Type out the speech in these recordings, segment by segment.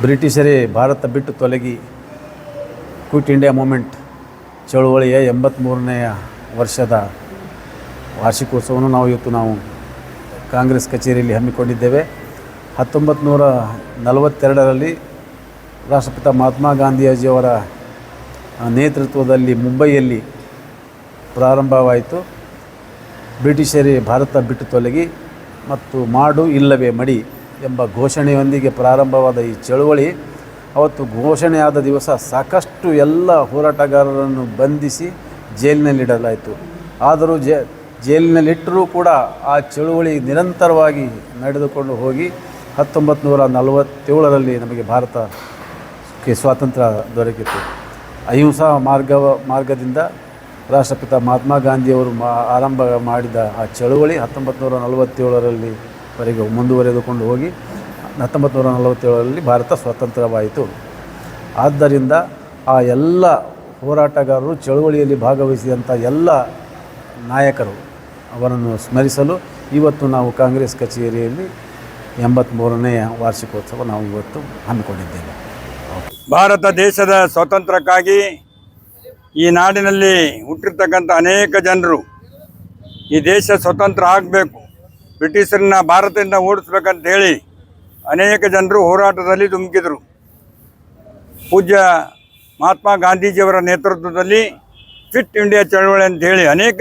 ಬ್ರಿಟಿಷರೇ ಭಾರತ ಬಿಟ್ಟು ತೊಲಗಿ quit India movement ಚಳುವಳಿಯ ಎಂಬತ್ತ್ಮೂರನೆಯ ವರ್ಷದ ವಾರ್ಷಿಕೋತ್ಸವವನ್ನು ನಾವು ಇವತ್ತು ನಾವು ಕಾಂಗ್ರೆಸ್ ಕಚೇರಿಯಲ್ಲಿ ಹಮ್ಮಿಕೊಂಡಿದ್ದೇವೆ. ಹತ್ತೊಂಬತ್ತು ನೂರ ನಲವತ್ತೆರಡರಲ್ಲಿ ರಾಷ್ಟ್ರಪಿತ ಮಹಾತ್ಮ ಗಾಂಧೀಜಿಯವರ ನೇತೃತ್ವದಲ್ಲಿ ಮುಂಬೈಯಲ್ಲಿ ಪ್ರಾರಂಭವಾಯಿತು. ಬ್ರಿಟಿಷರೇ ಭಾರತ ಬಿಟ್ಟು ತೊಲಗಿ ಮತ್ತು ಮಾಡು ಇಲ್ಲವೇ ಮಡಿ ಎಂಬ ಘೋಷಣೆಯೊಂದಿಗೆ ಪ್ರಾರಂಭವಾದ ಈ ಚಳುವಳಿ, ಅವತ್ತು ಘೋಷಣೆಯಾದ ದಿವಸ ಸಾಕಷ್ಟು ಎಲ್ಲ ಹೋರಾಟಗಾರರನ್ನು ಬಂಧಿಸಿ ಜೈಲಿನಲ್ಲಿಡಲಾಯಿತು. ಆದರೂ ಜೆ, ಜೈಲಿನಲ್ಲಿಟ್ಟರೂ ಕೂಡ ಆ ಚಳುವಳಿ ನಿರಂತರವಾಗಿ ನಡೆದುಕೊಂಡು ಹೋಗಿ ಹತ್ತೊಂಬತ್ತು ನೂರ ನಲವತ್ತೇಳರಲ್ಲಿ ನಮಗೆ ಭಾರತಕ್ಕೆ ಸ್ವಾತಂತ್ರ್ಯ ದೊರಕಿತು. ಅಹಿಂಸಾ ಮಾರ್ಗ ಮಾರ್ಗದಿಂದ ರಾಷ್ಟ್ರಪಿತ ಮಹಾತ್ಮ ಗಾಂಧಿಯವರು ಮಾ, ಆರಂಭ ಮಾಡಿದ ಆ ಚಳುವಳಿ ಹತ್ತೊಂಬತ್ತು ನೂರ ನಲವತ್ತೇಳರಲ್ಲಿ ವರೆಗೆ ಮುಂದುವರೆದುಕೊಂಡು ಹೋಗಿ ಹತ್ತೊಂಬತ್ತು ನೂರ ನಲವತ್ತೇಳರಲ್ಲಿ ಭಾರತ ಸ್ವತಂತ್ರವಾಯಿತು ಆದ್ದರಿಂದ ಆ ಎಲ್ಲ ಹೋರಾಟಗಾರರು ಚಳುವಳಿಯಲ್ಲಿ ಭಾಗವಹಿಸಿದಂಥ ಎಲ್ಲ ನಾಯಕರು ಅವರನ್ನು ಸ್ಮರಿಸಲು ಇವತ್ತು ನಾವು ಕಾಂಗ್ರೆಸ್ ಕಚೇರಿಯಲ್ಲಿ ಎಂಬತ್ತ್ಮೂರನೆಯ ವಾರ್ಷಿಕೋತ್ಸವ ನಾವು ಇವತ್ತು ಹಮ್ಮಿಕೊಂಡಿದ್ದೇವೆ. ಭಾರತ ದೇಶದ ಸ್ವಾತಂತ್ರ್ಯಕ್ಕಾಗಿ ಈ ನಾಡಿನಲ್ಲಿ ಹುಟ್ಟಿರ್ತಕ್ಕಂಥ ಅನೇಕ ಜನರು ಈ ದೇಶ ಸ್ವತಂತ್ರ ಆಗಬೇಕು. ಬ್ರಿಟಿಷರನ್ನ ಭಾರತದಿಂದ ಓಡಿಸ್ಬೇಕಂತ ಹೇಳಿ ಅನೇಕ ಜನರು ಹೋರಾಟದಲ್ಲಿ ಧುಮುಕಿದರು. ಪೂಜ್ಯ ಮಹಾತ್ಮ ಗಾಂಧೀಜಿಯವರ ನೇತೃತ್ವದಲ್ಲಿ ಫಿಟ್ ಇಂಡಿಯಾ ಚಳವಳಿ ಅಂತ ಹೇಳಿ ಅನೇಕ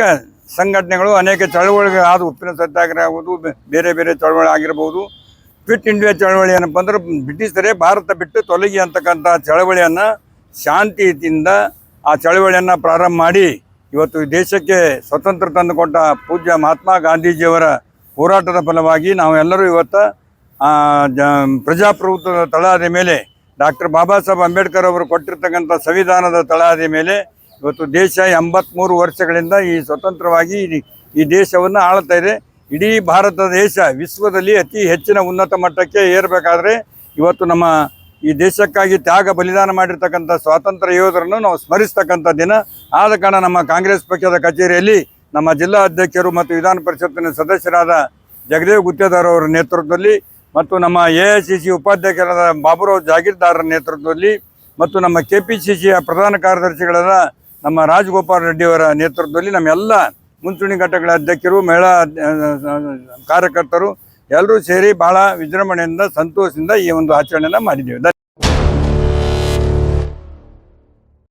ಸಂಘಟನೆಗಳು, ಅನೇಕ ಚಳವಳಿಗಳು ಆದ ಉಪ್ಪಿನ ಸತ್ಯಾಗ್ರಹ ಆಗ್ಬೋದು ಬೇರೆ ಬೇರೆ ಚಳವಳಿ ಆಗಿರ್ಬೋದು. ಫಿಟ್ ಇಂಡಿಯಾ ಚಳವಳಿ ಏನಪ್ಪ ಅಂದ್ರೆ ಬ್ರಿಟಿಷರೇ ಭಾರತ ಬಿಟ್ಟು ತೊಲಗಿ ಅಂತಕ್ಕಂಥ ಚಳವಳಿಯನ್ನು ಶಾಂತಿಯಿಂದ ಆ ಚಳವಳಿಯನ್ನು ಪ್ರಾರಂಭ ಮಾಡಿ ಇವತ್ತು ದೇಶಕ್ಕೆ ಸ್ವತಂತ್ರ ತಂದುಕೊಟ್ಟ ಪೂಜ್ಯ ಮಹಾತ್ಮ ಗಾಂಧೀಜಿಯವರ ಹೋರಾಟದ ಫಲವಾಗಿ ನಾವೆಲ್ಲರೂ ಇವತ್ತು ಪ್ರಜಾಪ್ರಭುತ್ವದ ತಳಹದಿ ಮೇಲೆ, ಡಾಕ್ಟರ್ ಬಾಬಾ ಸಾಹೇಬ್ ಅಂಬೇಡ್ಕರ್ ಅವರು ಕೊಟ್ಟಿರ್ತಕ್ಕಂಥ ಸಂವಿಧಾನದ ತಳಹದಿ ಮೇಲೆ, ಇವತ್ತು ದೇಶ ಎಂಬತ್ತ್ಮೂರು ವರ್ಷಗಳಿಂದ ಈ ಸ್ವತಂತ್ರವಾಗಿ ಈ ದೇಶವನ್ನು ಆಳ್ತಾ ಇದೆ. ಇಡೀ ಭಾರತ ದೇಶ ವಿಶ್ವದಲ್ಲಿ ಅತಿ ಹೆಚ್ಚಿನ ಉನ್ನತ ಮಟ್ಟಕ್ಕೆ ಏರಬೇಕಾದ್ರೆ ಇವತ್ತು ನಮ್ಮ ಈ ದೇಶಕ್ಕಾಗಿ ತ್ಯಾಗ ಬಲಿದಾನ ಮಾಡಿರ್ತಕ್ಕಂಥ ಸ್ವಾತಂತ್ರ್ಯ ಯೋಧರನ್ನು ನಾವು ಸ್ಮರಿಸ್ತಕ್ಕಂಥ ದಿನ. ಆದ ಕಾರಣ ನಮ್ಮ ಕಾಂಗ್ರೆಸ್ ಪಕ್ಷದ ಕಚೇರಿಯಲ್ಲಿ ನಮ್ಮ ಜಿಲ್ಲಾ ಅಧ್ಯಕ್ಷರು ಮತ್ತು ವಿಧಾನ ಪರಿಷತ್ತಿನ ಸದಸ್ಯರಾದ ಜಗದೇವ್ ಗುತ್ತೇದಾರ್ ಅವರ ನೇತೃತ್ವದಲ್ಲಿ ಮತ್ತು ನಮ್ಮ ಎ ಉಪಾಧ್ಯಕ್ಷರಾದ ಬಾಬುರಾವ್ ಜಾಗೀರ್ದಾರರ ನೇತೃತ್ವದಲ್ಲಿ ಮತ್ತು ನಮ್ಮ ಕೆ ಪ್ರಧಾನ ಕಾರ್ಯದರ್ಶಿಗಳಾದ ನಮ್ಮ ರಾಜಗೋಪಾಲ್ ರೆಡ್ಡಿ ಅವರ ನೇತೃತ್ವದಲ್ಲಿ ನಮ್ಮೆಲ್ಲ ಮುಂಚೂಣಿ ಘಟಕಗಳ ಅಧ್ಯಕ್ಷರು, ಮಹಿಳಾ ಕಾರ್ಯಕರ್ತರು ಎಲ್ಲರೂ ಸೇರಿ ಬಹಳ ವಿಜೃಂಭಣೆಯಿಂದ, ಸಂತೋಷದಿಂದ ಈ ಒಂದು ಆಚರಣೆಯನ್ನು ಮಾಡಿದ್ದೇವೆ.